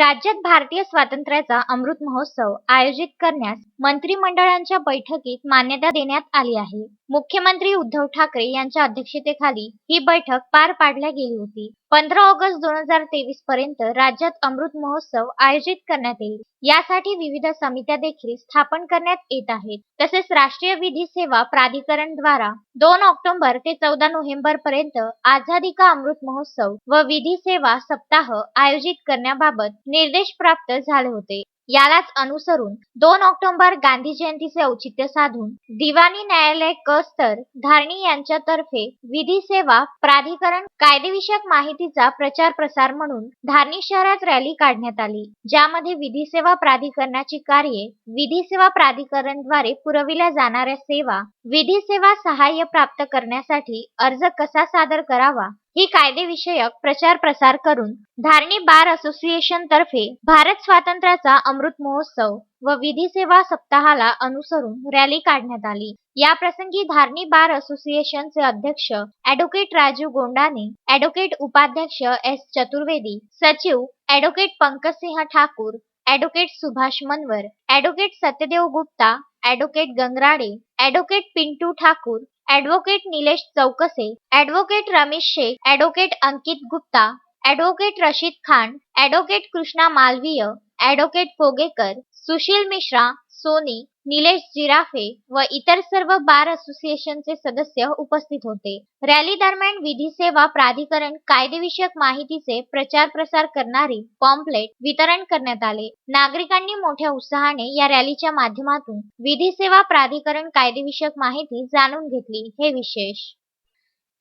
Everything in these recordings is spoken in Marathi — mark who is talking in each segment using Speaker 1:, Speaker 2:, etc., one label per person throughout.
Speaker 1: राज्यात भारतीय स्वातंत्र्याचा अमृत महोत्सव आयोजित करण्यास मंत्रिमंडळाच्या बैठकीत मान्यता देण्यात आली आहे. मुख्यमंत्री उद्धव ठाकरे यांच्या अध्यक्षतेखाली ही बैठक पार पाडल्या गेली होती. पंधरा ऑगस्ट दोन हजार तेवीस पर्यंत राज्यात अमृत महोत्सव आयोजित करण्यात येईल. यासाठी विविध समित्या देखील स्थापन करण्यात येत आहेत. तसेच राष्ट्रीय विधी सेवा प्राधिकरण द्वारा दोन ऑक्टोबर ते चौदा नोव्हेंबर पर्यंत आझादी का अमृत महोत्सव व विधी सेवा सप्ताह आयोजित करण्याबाबत निर्देश प्राप्त झाले होते. यालाच अनुसरून दोन ऑक्टोबर गांधी जयंतीचे औचित्य साधून दिवाणी न्यायालय कस्तर धारणी यांच्यातर्फे विधी सेवा प्राधिकरण कायदेविषयक माहितीचा प्रचार प्रसार म्हणून धारणी शहरात रॅली काढण्यात आली ज्यामध्ये विधी सेवा प्राधिकरणाची कार्ये विधी सेवा प्राधिकरणद्वारे पुरविल्या जाणाऱ्या सेवा विधी सेवा सहाय्य प्राप्त करण्यासाठी अर्ज कसा सादर करावा ही कायदेविषयक प्रचार प्रसार करून धारणी बार असोसिएशन तर्फे भारत स्वातंत्र्याचा अमृत महोत्सव व विधी सेवा सप्ताहाला अनुसरून रॅली काढण्यात आली. या प्रसंगी धारणी बार असोसिएशनचे अध्यक्ष ॲडव्होकेट राजीव गोंडाने ॲडव्होकेट उपाध्यक्ष एस चतुर्वेदी सचिव advocate Pankajsingh Thakur advocate Subhash Manwar advocate Satyadev Gupta advocate Gangrade advocate Pintu Thakur advocate Nilesh Chaukse advocate Ramesh Shaikh advocate Ankit Gupta advocate Rashid Khan advocate Krishna Malviya advocate Pogekar Sushil Mishra Soni Nilesh Jirafe व इतर सर्व बार असोसिएशनचे सदस्य उपस्थित होते. रॅली दरम्यान विधी सेवा प्राधिकरण कायदेविषयक माहितीचे प्रचार प्रसार करणारी पॉम्पलेट वितरण करण्यात आले. नागरिकांनी मोठ्या उत्साहाने या रॅलीच्या माध्यमातून विधी सेवा प्राधिकरण कायदेविषयक माहिती जाणून घेतली. हे विशेष.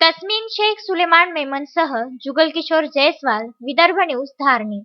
Speaker 1: तस्मीन शेख सुलेमान मेमनसह जुगल किशोर जयस्वाल विदर्भ न्यूज धारणी.